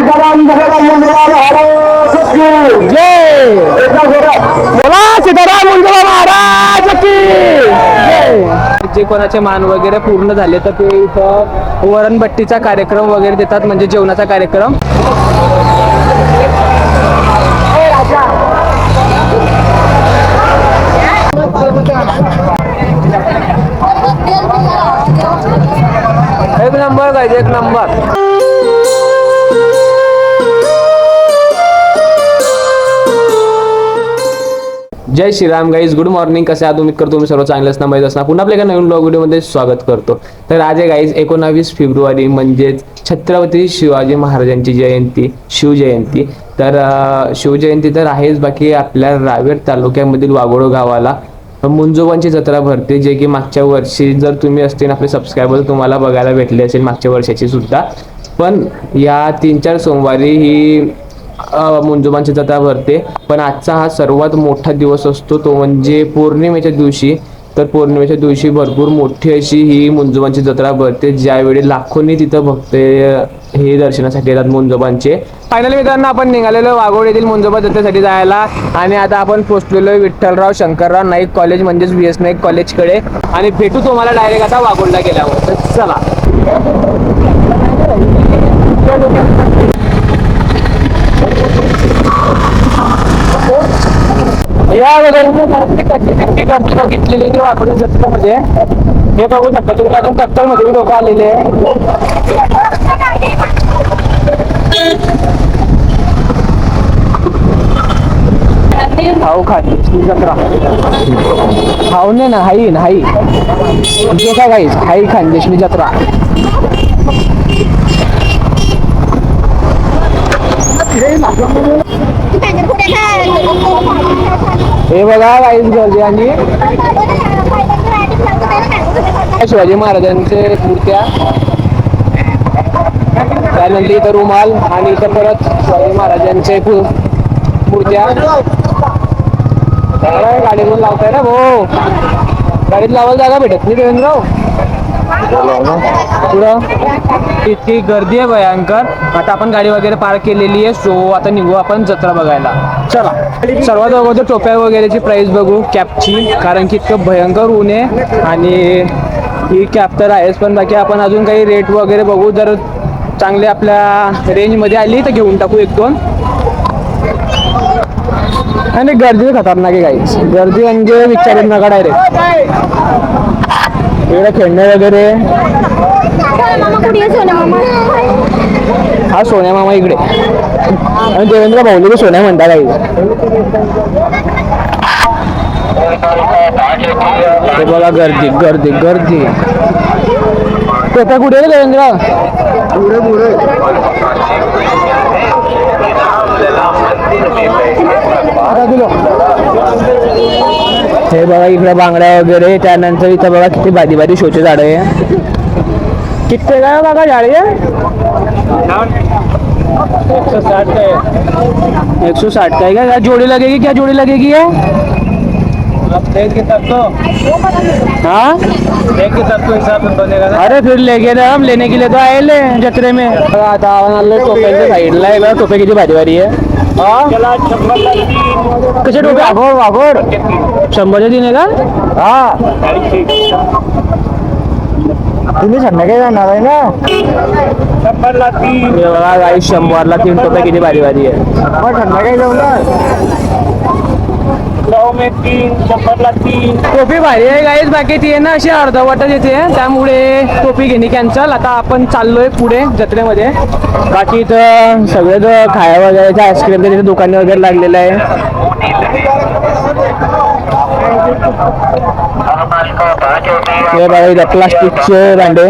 सीताराम जय बोला सीताराम महाराज की जे कोणाचे मान वगैरे पूर्ण झाले तर ते इथं वरणभट्टीचा कार्यक्रम वगैरे देतात म्हणजे जेवणाचा कार्यक्रम. एक नंबर पाहिजे एक नंबर. जय श्रीराम गाईज गुड मॉर्निंग कसे आहात? उम्मीद करतो तुम्ही सर्व चांगले असणार माहीत असणार पुन्हा आपल्या नवीन ब्लॉग व्हिडिओमध्ये स्वागत करतो. तर आज आहे गाईज एकोणावीस फेब्रुवारी म्हणजेच छत्रपती शिवाजी महाराजांची जयंती शिवजयंती. तर शिवजयंती तर आहेच बाकी आपल्या रावेर तालुक्यामधील वाघोडो गावाला मुंजोबांची जत्रा भरते जे की मागच्या वर्षी जर तुम्ही असतील आपले सबस्क्रायबर तुम्हाला बघायला भेटले असेल मागच्या वर्षाची सुद्धा. पण या तीन चार सोमवारी ही मुंजोबांची जत्रा भरते पण आजचा हा सर्वात मोठा दिवस असतो तो म्हणजे पौर्णिमेच्या दिवशी. तर पौर्णिमेच्या दिवशी भरपूर मोठी अशी ही मुंजोबांची जत्रा भरते ज्यावेळी लाखोंनी तिथं भक्त हे दर्शनासाठी येतात मुंजोबांचे. फायनली मित्रांनो आपण निघालेलो वाघोड येथील मुंजोबा जत्रेसाठी जायला. आणि आता आपण पोचलेलो विठ्ठलराव शंकरराव नाईक कॉलेज म्हणजेच व्ही एस नाईक कॉलेजकडे आणि भेटू तुम्हाला डायरेक्ट आता वाघोडला गेल्यावर. तर चला. या अगोदर घेतलेली ती वाकडून जत्रेमध्ये म्हणजे. हे बघू शकता तुम्ही अजून कत्तलमध्ये लोक आलेले आहे. खाऊ खाते जत्रा. खाऊ नाही ना हाई ना हाई. जे काय गाईस हाई खानदेशनी जत्रा. हे बघा वाईस गर्दी आणि शिवाजी महाराजांचे मूर्त्या. त्यानंतर इथं रुमाल आणि इथं परत शिवाजी महाराजांचे मूर्त्या. काय गाडीतून लावताय ना भाऊ? गाडीत लावायला जागा भेटत नाही देवेंद्रराव पुढं? इतकी गर्दी आहे भयंकर. आता आपण गाडी वगैरे पार्क केलेली आहे सो आता निघू आपण जत्रा बघायला. चला. सर्वात अगोदर टोप्या वगैरेची प्राइस बघू कॅपची. कारण की इतकं भयंकर ऊन आहे आणि ही कॅप तर आहेच पण बाकी आपण अजून काही रेट वगैरे बघू. जर चांगले आपल्या रेंजमध्ये आली तर घेऊन टाकू एक दोन. आणि गर्दी तर खतरनाक आहे काहीच गर्दी म्हणजे विचारून नका डायरेक्ट इकडे खेळणे वगैरे. हा सोन्या मामा इकडे. आणि देवेंद्र तर सोन्या म्हणता काही बघा गर्दी गर्दी गर्दी. टोप्या कुठे देवेंद्र. हे बघा इकडे बांगड्या वगैरे त्यानंतर इथं बघा किती बादी बादी शोचे झाड आहे. कितने का बघा झाडे एक सौ साठ का है। क्या? क्या जोड़ी लगेगी? क्या जोड़ी लगेगी है? हाँ अरे फिर लेके ना हम लेने के लिए तो आए ले जत्रे में। आता आपण आलो टोप्याच्या साईडला आहे बघा टोप्या किती भारी भारी आहे हा। कसे टोपे वाघोड वाघोड शंभरच्या तीन आहे का हा। तुम्ही संध्याकाळी जाणार आहे ना? हे बघा गाई शंभरला तीन टोप्या किती भारी भारी आहे. मग संध्याकाळी जाऊ ना. टोपी भारी आहे गाईच बाकी ती आहे ना अशी अर्धवटच येते त्यामुळे टोपी घेणे कॅन्सल आता आपण चाललोय पुढे जत्रेमध्ये. बाकी इथं सगळे जो खाया वगैरे आईस्क्रीम तिथे दुकाने वगैरे लागलेलं आहे. हे बघा इथं प्लास्टिकचे भांडे.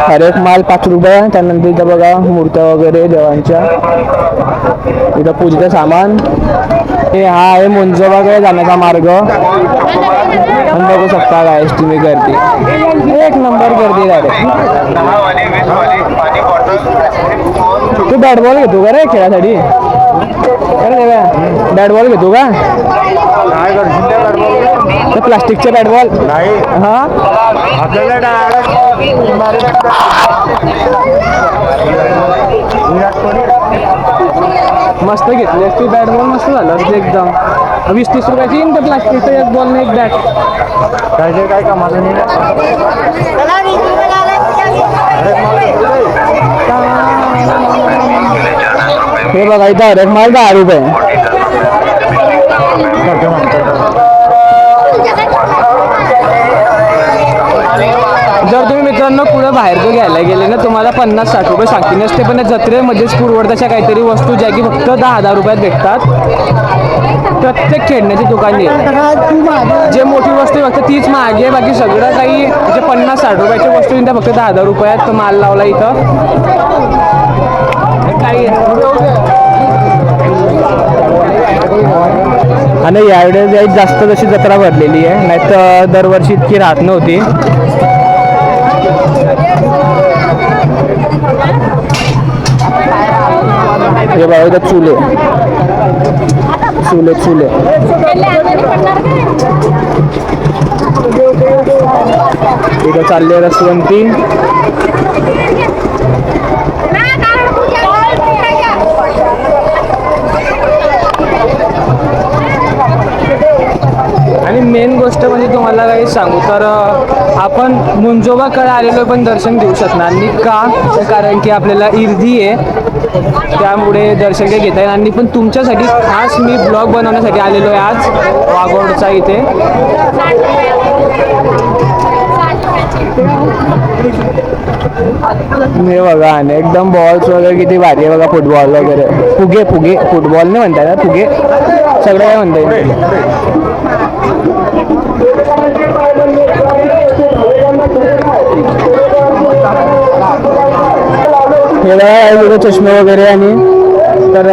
हर एक माल पाच रुपये त्यानंतर इथं बघा मूर्त्या वगैरे देवांच्या. इथं पूजेचं सामान. हे हा आहे मुंजोबाकडे जाण्याचा मार्ग. पण बघू शकता काय तुम्ही गर्दी. एक नंबर गर्दी डायरेक्ट तू बॅट बॉल घेतो का रे खेळासाठी? बॅट बॉल घेतो का? ते प्लास्टिकचे बॅट बॉल नाही. हा? आपल्याला डायरेक्ट विराट कोहली. मस्त घेतली असती बॅट बॉल मस्त झालं असतं एकदम. वीस तीस रुपयाची आणि ते प्लास्टिकचं एक बॉल नाही एक बॅट काय काय कामाचं नाही. हे बघा इथं हरेक माल दहा रुपये. जर तुम्ही मित्रांनो कुठं बाहेर जो घ्यायला गेले ना तुम्हाला पन्नास साठ रुपये सांगतील. नसते पण जत्रेमध्येच पुरवडताच्या काहीतरी वस्तू ज्या की फक्त दहा हजार रुपयात भेटतात. प्रत्येक खेळण्याची दुकाने जे मोठी वस्तू आहे फक्त तीच महागी आहे. बाकी सगळं काही जे पन्नास साठ रुपयाची वस्तू आहे त्या फक्त दहा हजार रुपयात माल लावला इथं. काही आणि यावेळेस जास्त जशी जत्रा भरलेली आहे नाही तर दरवर्षी इतकी राहत नव्हती. हे बघा इथं चुले. चुले चुले. इथं चालले रसवंती आणि मेन गोष्ट म्हणजे तुम्हाला काही सांगू तर आपण मुंजोबाकडे आलेलो पण दर्शन घेऊ शकणार नाही. का? कारण की आपल्याला इर्दी आहे. त्यामुळे दर्शन काही घेता येईल. आणि पण तुमच्यासाठी खास मी ब्लॉग बनवण्यासाठी आलेलो आहे आज वाघोडचा इथे. हे बघा आणि एकदम बॉल्स वगैरे किती भारी आहे बघा फुटबॉल वगैरे. फुगे फुगे. फुटबॉल नाही म्हणताय ना फुगे. सगळं काय म्हणता येईल? वेगवेगळे चष्मे वगैरे आणि तर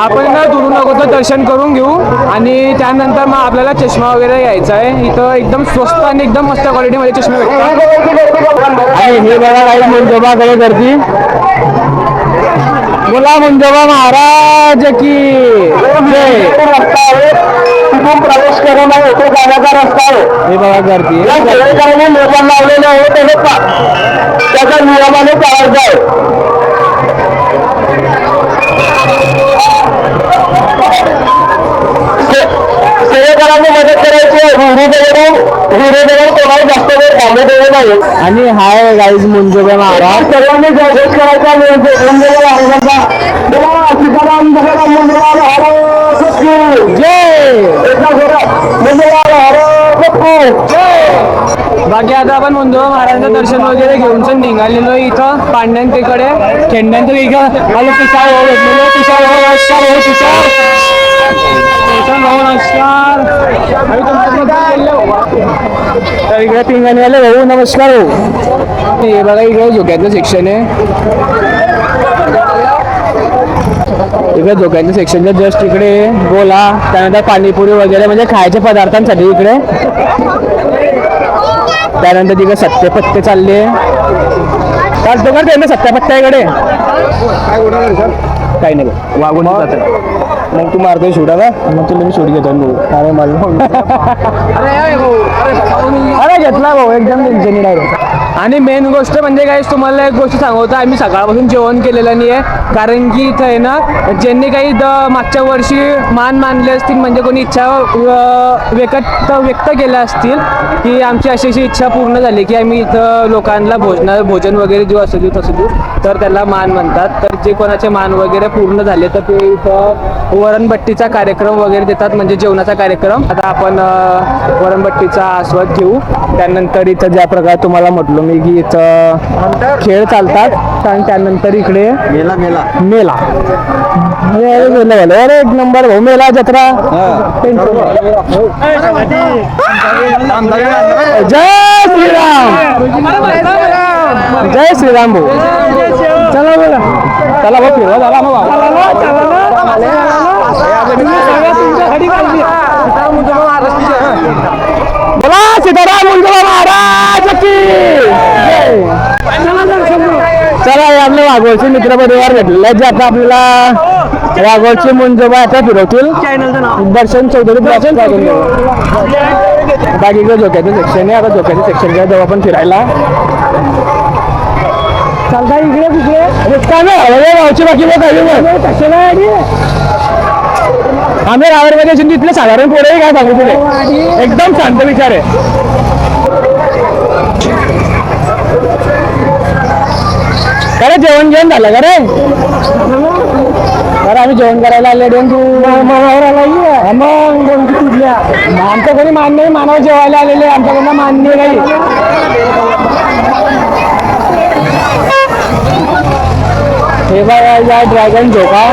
आपण ना दुरून अगोदर दर्शन करून घेऊ आणि त्यानंतर मग आपल्याला चष्मा वगैरे घ्यायचा आहे. इथं एकदम स्वस्त आणि एकदम मस्त क्वालिटीमध्ये चष्मे भेटतात. आणि हे बघा काही मुंजोबाकडे गर्दी. बोला मुंजोबा महाराज की जाण्याचा रस्ता आहे. हे बघा गर्दी या सगळीकडे नियमन लावलेले आहे पा- नियमाने चालायचं आहे. से- सेवेकरांनी मदत करायची आहे. विहिरीजवळून विहिरीजवळ कोणाला जास्त वेळ थांबू देऊ नये. आणि हाय गाईज मुंजोबा महाराज. सर्वांनी जयघोष करायचा जय! एकदा जोरात. बाकी आता आपण म्हणतो महाराजांचं दर्शन वगैरे घेऊन सण निघालेलो इथं पांड्यांतेकडे. खेंड्यांचं इकडं. तुषार हो भेटलेलो तुषार हो, नमस्कार हो तुषार. तुषार हो नमस्कार. तर इकडे पिंगणवाले भाऊ हो, नमस्कार हो. हे. बघा इकडे झोक्यातलं शिक्षण आहे. इकडे धोक्यांच्या सेक्शनच्या जस्ट इकडे गोला त्यानंतर पाणीपुरी वगैरे म्हणजे खायच्या पदार्थांसाठी इकडे. त्यानंतर तिकडे सत्ते पत्ते चालले. चालतो का त्यांना सत्या पत्त्या इकडे? काय होणार सर काही नाही. वागून मग तू मारतोय शूट ना मग तुला मी शूट घेतो भाऊ अरे मला. अरे घेतला भाऊ एकदम टेन्शन डायरेक्ट आणि मेन गोष्ट म्हणजे काय तुम्हाला एक गोष्ट सांगवतो आम्ही सकाळपासून जेवण केलेलं नाही आहे कारण की इथं आहे ना ज्यांनी काही द मागच्या वर्षी मान मानले असतील म्हणजे कोणी इच्छा व्यक्त व्यक्त केल्या असतील की आमची अशी अशी इच्छा पूर्ण झाली की आम्ही इथं लोकांना भोजना भोजन वगैरे देऊ असू देऊ तसं देऊ तर त्याला मान म्हणतात. तर जे कोणाचे मान वगैरे पूर्ण झाले तर ते इथं वरणबट्टीचा कार्यक्रम वगैरे देतात म्हणजे जेवणाचा कार्यक्रम. आता आपण वरणबट्टीचा आस्वाद घेऊ. त्यानंतर इथं ज्या प्रकारे तुम्हाला म्हटलो की इथं खेळ चालतात. आणि त्यानंतर इकडे मेला मेला. मेला. अरे झालं. एक नंबर भाऊ. मेला जत्रा. जय श्रीराम. जय श्रीराम भाऊ. चला बघा चला भाऊ फिरवा चला मग बोला सीताराम मुंजोबा महाराज की. हे आपले वाघोळचे मित्र परिवार भेटलेले आहेत जे आता आपल्याला वाघोळचे मुंजोबा आता फिरवतील. दर्शन चौधरी दर्शन बाकी इकडे झोक्याचं सेक्शन आहे आता झोक्याचं सेक्शन आहे तेव्हा आपण फिरायला. चालता इकडे तिकडे. रिक्षा नाही हवे गावची बाकी मग कशाला आम्ही रावरमध्ये असून तिथले साधारण पोरही काय सांगू तुले एकदम शांत विचार आहे. अरे जेवण जेवण झालं का रे? अरे आम्ही जेवण करायला आले दोन तू मानावर आला मग कोणती कुठल्या? आमचं कोणी मान्य नाही मानव जेवायला आलेले आमच्याकडनं मान्य नाही हे बघा ड्रॅगन झोका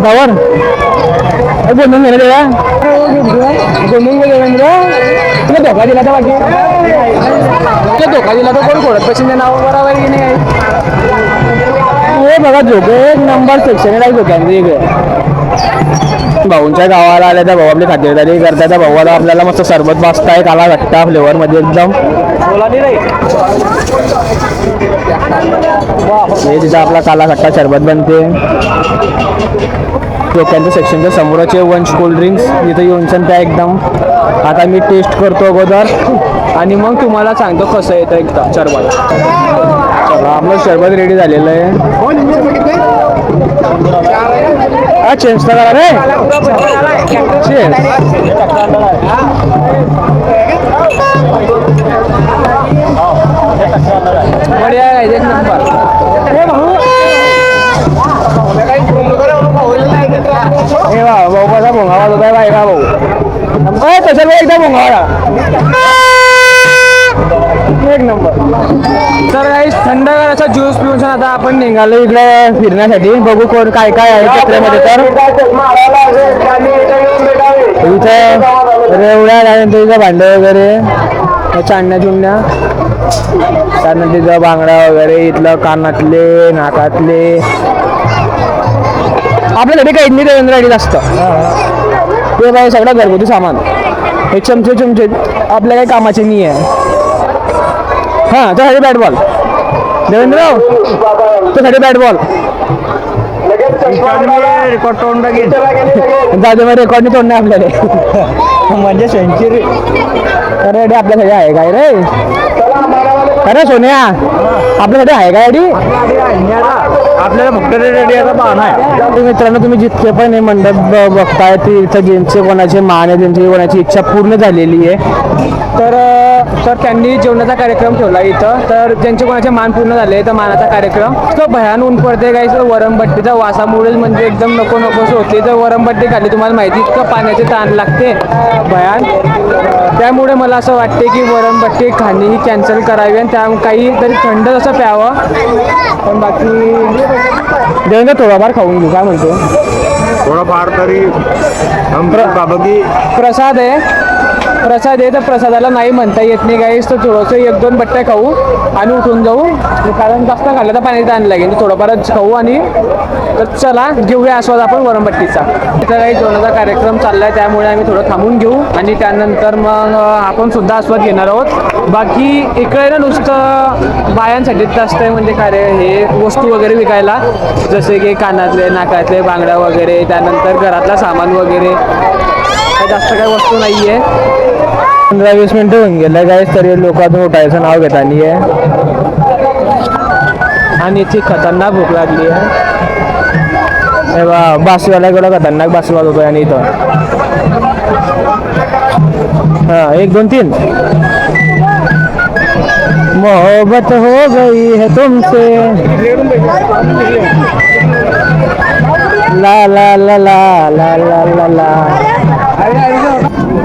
घाटावर बोलून गेलं तेव्हा बोलून गेलं तुला धोका दिला तर बाकी तुला धोका दिला तर कोण कोणत पश्चिम नाव बरोबर की नाही? हे बघा झोके एक नंबर सेक्शन आहे झोक्यांचं एक. भाऊंच्या गावाला आल्या त्या भाऊ आपली खातिरदारी करताय त्या भावाला आपल्याला मस्त सरबत बाजताय काला घट्टा फ्लेवर मध्ये एकदम. हे तिथं आपला काला खट्टा सरबत बनते. लोकांच्या सेक्शनच्या समोरचे वंश कोल्ड ड्रिंक्स इथं येऊन त्या एकदम. आता मी टेस्ट करतो अगोदर. आणि मग तुम्हाला सांगतो कसं येतं एकदम सरबत चला आपलं सरबत रेडी झालेलं आहे. हा चेंज तर करा रे. चेंज भोंगावा होता आहे बाय का भाऊ अय तसं बघ एकदा भोंगावा एक नंबर तर काही थंडगार ज्यूस पिऊन आता आपण निघालो इकडे फिरण्यासाठी. बघू कोण काय काय आहे जत्रेमध्ये तर. इथं रेवड्या त्यानंतर इथं भांडे वगैरे चांडण्या चुंडण्या. त्यानंतर इथं बांगडा वगैरे इथलं कानातले नाकातले. आपल्यासाठी काही नाही देवेंद्र असतं. ते बाई सगळं घरगुती सामान. हे चमचे चमचे आपल्या काही कामाचे नाही आहे. हां त्यासाठी बॅट बॉल देवेंद्र त्यासाठी बॅट बॉल रेकॉर्ड तोंड टाकेल जाऊ दे रेकॉर्डने तोडणे आपल्याला. म्हणजे सेंचुरी अरे अरे आपल्यासाठी आहे काय रे? अरे सोन्या आपल्यासाठी आहे काय अडी आपल्याला फक्त रेडिओचा पाहणं आहे. मित्रांनो तुम्ही जितके पण हे मंडप ब- बघताय ते इथं ज्यांचे कोणाचे मान आहे त्यांची कोणाची इच्छा पूर्ण झालेली आहे. तर तर त्यांनी जेवणाचा कार्यक्रम ठेवला इथं. तर ज्यांचे कोणाचे मान पूर्ण झाले तर मानाचा कार्यक्रम. तो भयान ऊन पडते काही तर वरमबट्टीच्या वासामुळेच म्हणजे एकदम नको नकोस होते. तर वरमबट्टी खाली तुम्हाला माहिती इतकं पाण्याचे ताण लागते. भयान. त्यामुळे मला असं वाटते की वरमबट्टी खाणे ही कॅन्सल करावी आणि त्या काही तरी थंड असं प्यावं. पण बाकी देवेंद्र थोडाफार खाऊन घेऊ काय म्हणतो? थोडंफार तरी प्रसाद आहे. प्रसाद आहे तर प्रसादाला नाही म्हणता येत नाही काहीच तर थोडंसं एक दोन बट्ट्या खाऊ आणि उठून जाऊ. कारण जास्त खाल्लं तर पाण्याचा ताण लागेल. थोडंफारच खाऊ आणि तर चला घेऊया आस्वाद आपण वरमबट्टीचा इथं काही जेवणाचा कार्यक्रम चालला आहे त्यामुळे आम्ही थोडं थांबून घेऊ. आणि त्यानंतर मग आपण सुद्धा आस्वाद घेणार आहोत. बाकी इकडे ना नुसतं बायांसाठी जास्त आहे म्हणजे काय हे वस्तू वगैरे विकायला. जसे की कानातले नाकातले बांगड्या वगैरे त्यानंतर घरातला सामान वगैरे. जास्त काही वस्तू नाही आहे पंधरा वीस मिनिटं होऊन गेलं गाईस तरी लोकांतून उठायचं नाव घेत नाही आहे. आणि इथे खतरनाक भूक लागली आहे. हे बा बासवाल्याकडं खतरनाक बास वाजवतोय आणि इथं. हा एक दोन तीन. मोहब्बत हो गई है तुमसे। ला ला ला ला ला ला ला ला।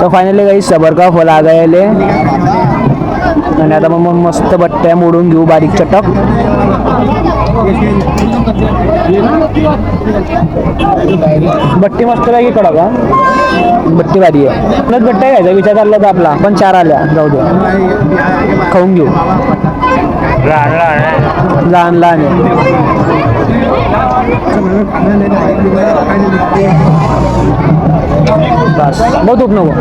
तो फाइनली गई सबर का फल आ गए ले. आणि आता मग मग मस्त बट्ट्या मोडून घेऊ बारीक चटक. बट्टी मस्त आहे की कडक हा? बट्टी भारी आहे. आपल्याच बट्ट्या घ्यायचा विचार चालला होता आपला पण चार आल्या जाऊ दे. खाऊन घेऊ. लहान लहान आहे. बस बहुत नको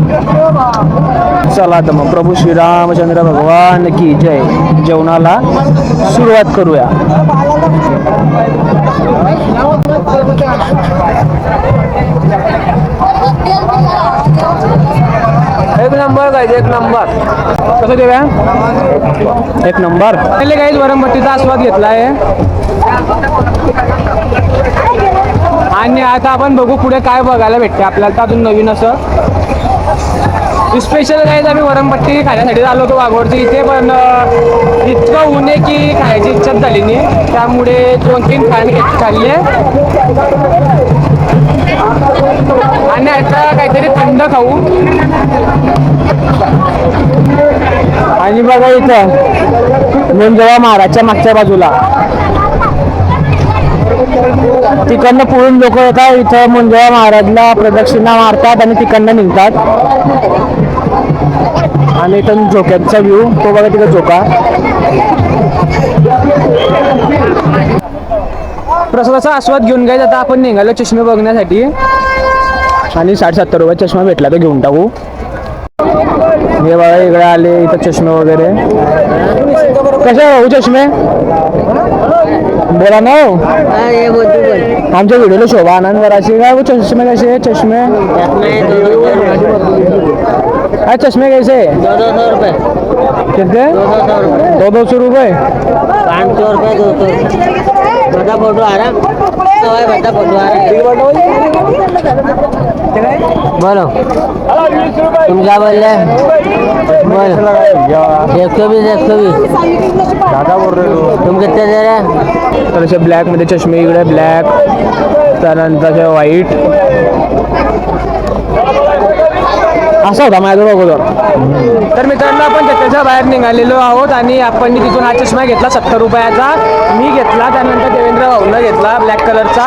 चला तर मग प्रभू श्रीरामचंद्र भगवान की जय. जेवणाला सुरुवात करूया. एक नंबर काय एक नंबर. कसं देव्या एक नंबर. पहिले काही वरमपट्टीचा आस्वाद घेतला आहे आणि आता आपण बघू पुढे काय बघायला भेटते आपल्याला. तर अजून नवीन असं स्पेशल काही आम्ही वरमपट्टी खाण्यासाठी आलो होतो वाघोडची. इथे पण इतकं ऊन आहे की खायची इच्छाच झाली नाही. त्यामुळे दोन तीन खाण घेत खाल्ले आणि आता काहीतरी थंड खाऊ. आणि बघा इथं मुंजवा महाराजच्या मागच्या बाजूला. तिकडनं पुरून लोक येतात इथं मुंजवा महाराजला प्रदक्षिणा मारतात आणि तिकडनं निघतात. आणि इथं झोक्याचा व्ह्यू तो बघा तिथं झोका. प्रसादाचा आस्वाद घेऊन काय आता आपण निघालो चष्मे बघण्यासाठी. आणि साठ सत्तर रुपये चष्मा भेटला तर घेऊन टाकू. हे बघा इकडे आले इथं चष्मे वगैरे. कसे भाऊ चष्मे? बोला ना। हो. आमच्या व्हिडिओला शोभा आनंद करायची काय वो चष्मे कसे है चष्मे? अरे चष्मे कैसे है? दो दो सौ रुपये. कितने दो सौ सौ रुपये. दो दो सौ रुपये? पाँच सौ रुपये दो सौ बड़ा फोटो आ रहा तो है बड़ा फोटो आ रहा बोलो. तुम क्या बोल. रहे बोलो एक सौ बीस एक सौ बीस दादा बोल रहे हो तुम कितने दे रहे हैं तर असे ब्लॅकमध्ये चष्मे इकडे ब्लॅक त्यानंतर ते व्हाईट असा होता माझ्या अगोदर. तर मित्रांनो आपण त्याच्या बाहेर निघालेलो आहोत आणि आपण तिथून हा चष्मा घेतला सत्तर रुपयाचा. मी घेतला त्यानंतर ब्लॅक कलरचा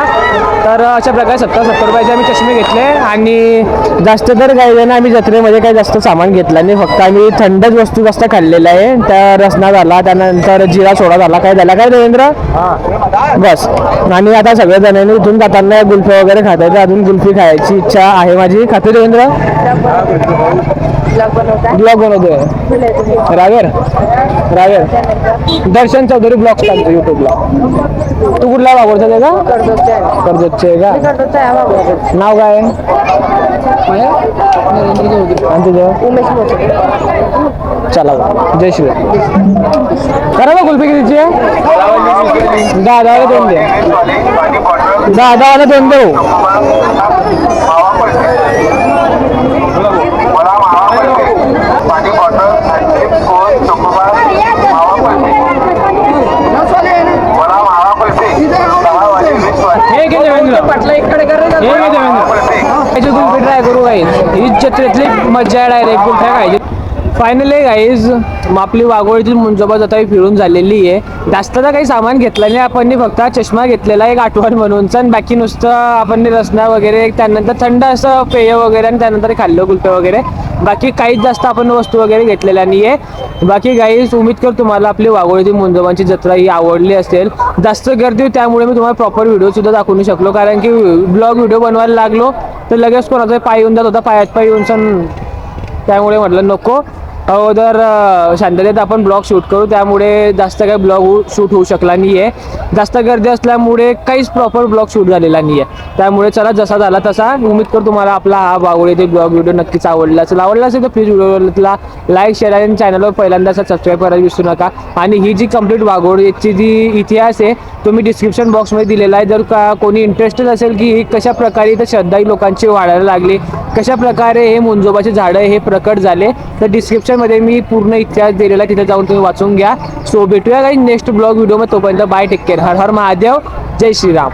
तर अशा प्रकारे सत्तर सत्तर रुपयाचे आम्ही चष्मे घेतले आणि जास्त तर काही ना आम्ही जत्रेमध्ये काही जास्त सामान घेतलं नाही. फक्त आम्ही थंडच वस्तू जास्त खाल्लेलं आहे. त्या रसना झाला त्यानंतर जिरा सोडा झाला. काय झाला काय देवेंद्र? बस. आणि आता सगळ्या जणांनी इथून जाताना गुल्फी वगैरे खाता येते अजून गुल्फी खायची इच्छा आहे माझी. खाते देवेंद्र? ब्लॉग बनवतोय? रावेर रावेर दर्शन चौधरी ब्लॉग टाकतो युट्यूबला तू कुठला वापरतो आहे का? कर्जतचे आहे. का? नाव काय आहे? आणि तुझं? चला जय श्री करा ना कुल्फी कितीची आहे? दहा दहा दोन दे. दहा दहा दोन देऊ पाणी बॉटल आईस्क्रीम कोन चोकोबार मावा कुल्फी मला मावा कुल्फी दहा वाली वीस वाली हे घे देवेंद्र हे घे देवेंद्र कुल्फी खायची कुल्फी ट्राय करू गाईज ही जत्रेतली मजा आहे. डायरेक्ट कुल्फ्या खायची फायनली गाईज आपली वाघोळीतील मुंजोबा जाता फिरून झालेली आहे. जास्त तर काही सामान घेतलं नाही आपण फक्त चष्मा घेतलेला एक आठवण म्हणून आणि बाकी नुसतं आपण रसना वगैरे त्यानंतर थंड असं पेय वगैरे आणि त्यानंतर खाल्लं गुलपे वगैरे. बाकी काहीच जास्त आपण वस्तू वगैरे घेतलेल्या नाही आहे बाकी गाईज उमेद कर तुम्हाला आपली वाघोळीतील मुंजोबांची जत्रा ही आवडली असेल. जास्त गर्दी त्यामुळे मी तुम्हाला प्रॉपर व्हिडिओसुद्धा दाखवू नाही शकलो. कारण की ब्लॉग व्हिडिओ बनवायला लागलो तर लगेच कोणाचा पाय येऊन जात होता पायात पाय येऊन सण. त्यामुळे म्हटलं नको. अगोदर शांततेत आपण ब्लॉग शूट करू. त्यामुळे जास्त काही ब्लॉग शूट होऊ शकला नाही आहे जास्त गर्दी असल्यामुळे काहीच प्रॉपर ब्लॉग शूट झालेला नाही आहे त्यामुळे चला जसा झाला तसा उमेद कर तुम्हाला आपला हा बागोळे ते ब्लॉग व्हिडिओ नक्कीच आवडला असेल. आवडला असेल तर प्लीज व्हिडिओला लाईक शेअर आणि चॅनलवर पहिल्यांदा सबस्क्राईब करायला विसरू नका. आणि ही जी कंप्लीट वाघोळीची जी इतिहास आहे तो मी डिस्क्रिप्शन बॉक्समध्ये दिलेला आहे. जर का कोणी इंटरेस्टेड असेल की ही कशा प्रकारे इथं श्रद्धा लोकांची वाढायला लागली कशा प्रकारे हे मुंजोबाचे झाडं हे प्रकट झाले तर डिस्क्रिप्शन मध्ये मी पूर्ण इतिहास दिलेला तिथे जाऊन तुम्ही वाचून घ्या. सो भेटूया काही नेक्स्ट ब्लॉग व्हिडिओमध्ये तोपर्यंत बाय टेक केअर हर हर महादेव. जय श्रीराम.